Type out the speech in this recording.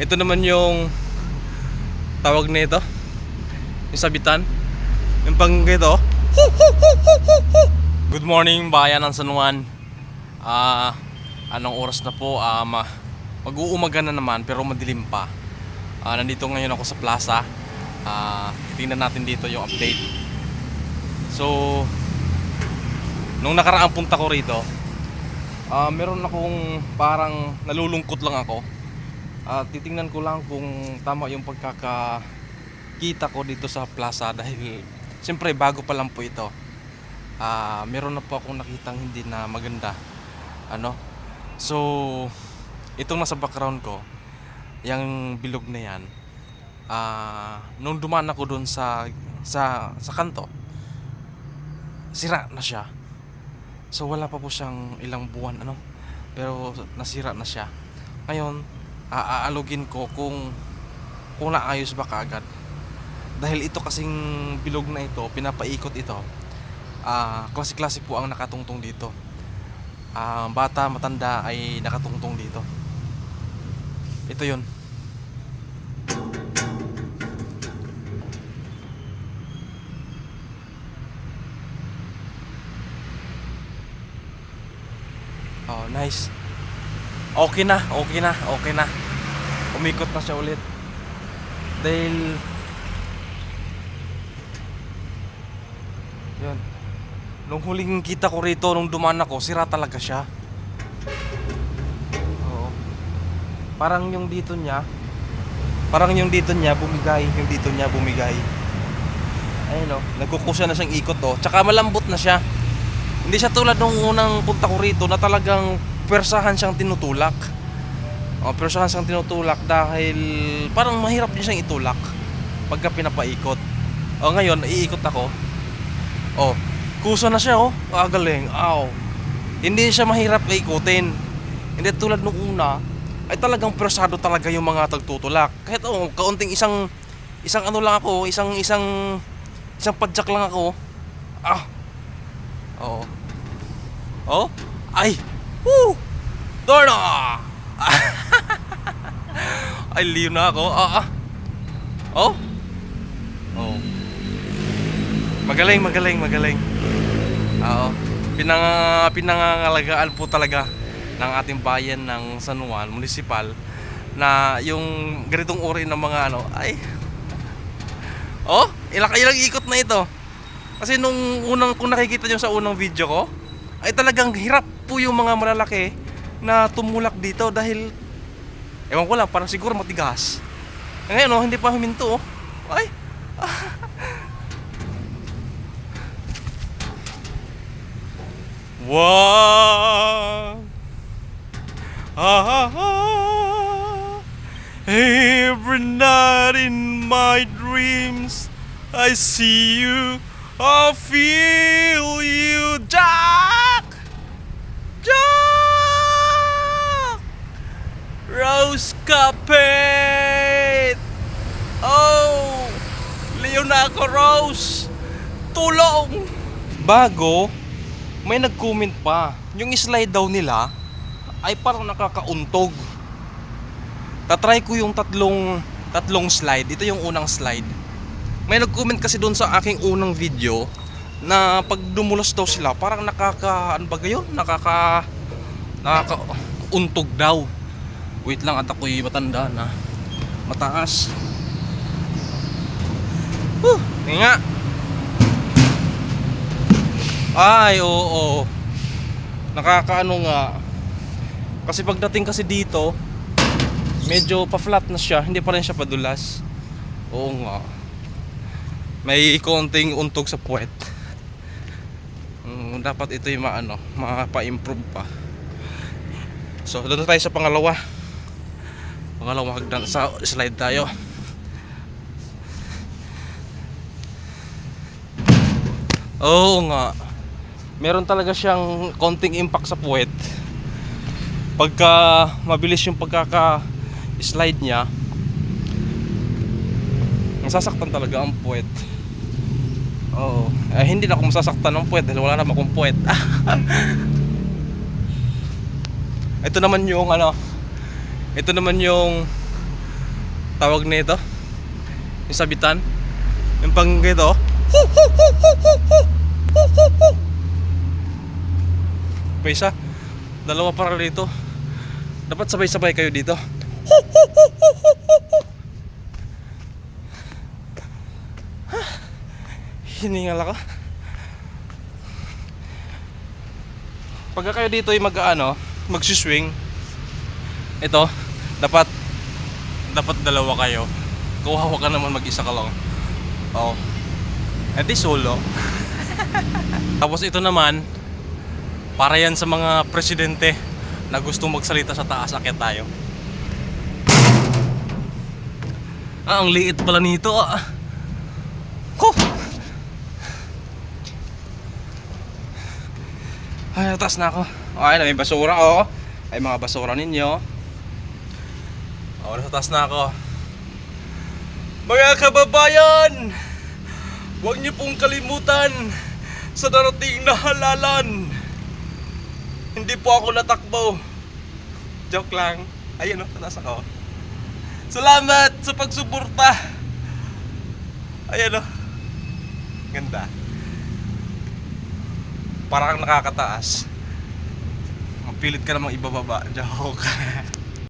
Ito naman yung tawag nito. Yung sabitan. Yung pang ito. Good morning bayan ng San Juan. Ah, anong oras na po? Ah, ma mag-uumaga na naman pero madilim pa. Ah, nandito ngayon ako sa plaza. Ah, tingnan natin dito yung update. So, nung nakaraang punta ko rito, ah meron akong parang nalulungkot lang ako. Ah, titingnan ko lang kung tama yung pagkakakita ko dito sa plaza dahil siyempre bago pa lang po ito. Ah, meron na po akong nakitang hindi na maganda. Ano? So, itong nasa background ko, yung bilog na yan, ah, nung dumaan ako doon sa sa sa kanto, sira na siya. So wala pa po siyang ilang buwan ano, pero nasira na siya. Ngayon, aaalugin ko kung kung naayos ba kaagad. Dahil ito kasing bilog na ito, pinapaikot ito. Ah, klase-klase po ang nakatungtong dito. Ah, bata, matanda ay nakatungtong dito. Ito 'yon. Oh, nice. Okay na, okay na, okay na. Umikot na siya ulit. Dahil Yun. Nung huling kita ko rito nung dumaan ako, sira talaga siya. Oo. Parang yung dito niya, parang yung dito niya bumigay, yung dito niya bumigay. Ayun oh, nagkukusya na siyang ikot oh. Tsaka malambot na siya. Hindi siya tulad nung unang punta ko rito na talagang persahan siyang tinutulak. Oh, persahan siyang tinutulak dahil parang mahirap din siyang itulak pagka pinapaikot. Oh, ngayon, iikot ako. Oh, kusa na siya oh. Ah, galing. Aw. Hindi siya mahirap ikutin. Hindi tulad nung una, ay talagang persado talaga yung mga tagtutulak. Kahit oh, kaunting isang isang ano lang ako, isang isang isang padjak lang ako. Ah. Oo. Oh? Ay. Woo! Dorna! Ay, liw na ako. Ah, ah. Oh? Oh. Magaling, magaling, magaling. Oo. Pinang pinangangalagaan po talaga ng ating bayan ng San Juan Municipal na yung ganitong uri ng mga ano ay Oh, ilang ilang ikot na ito. Kasi nung unang kung nakikita nyo sa unang video ko ay talagang hirap po yung mga malalaki na tumulak dito dahil ewan ko lang parang siguro matigas. Ngayon oh, hindi pa huminto oh. Ay. Wow. Ah, ah, ah. Every night in my dreams, I see you, I feel you, Jack, Rose Capet. Oh, Leonardo Rose, tulong. Bago, may nag-comment pa. Yung slide daw nila ay parang nakakauntog. Tatry ko yung tatlong tatlong slide. Ito yung unang slide. May nag-comment kasi doon sa aking unang video na pag dumulas daw sila, parang nakaka ano ba gayon? Nakaka nakakauntog daw. Wait lang at ako'y matanda na. Mataas. Yun nga. Ay, oo. Nakakaano nga. Kasi pagdating kasi dito, medyo pa-flat na siya, hindi pa rin siya padulas. Oo nga. May konting untog sa puwet. Mm, dapat ito yung maano, mapa-improve pa. So, doon tayo sa pangalawa. Pangalawang hagdan sa slide tayo. Oo nga. Meron talaga siyang konting impact sa puwet. Pagka mabilis yung pagkaka slide niya masasaktan talaga ang puwet. Oo. Eh, hindi na ako masasaktan ng puwet dahil wala naman akong puwet. Ito naman yung ano ito naman yung tawag nito. Yung sabitan. Yung pang ganito. Pa isa. Dalawa para dito. Dapat sabay-sabay kayo dito. Hiningal ako. Pagka kayo dito ay mag-ano, magsiswing, ito, dapat dapat dalawa kayo. Kuhawa ka naman mag-isa ka lang. Oo. Eh di solo. Tapos ito naman, para yan sa mga presidente na gustong magsalita sa taas, akit tayo. Ah, ang liit pala nito ah. Huh! Ay, atas na ako. Na may basura oh. Ay, mga basura ninyo. Oh, nasa taas na ako. Mga kababayan! Huwag niyo pong kalimutan sa darating na halalan. Hindi po ako natakbo. Joke lang. Ayun oh, nasa ako. Salamat sa pagsuporta. Ayan oh. Ganda. Parang nakakataas. Mapilit ka namang ibababa. Joke.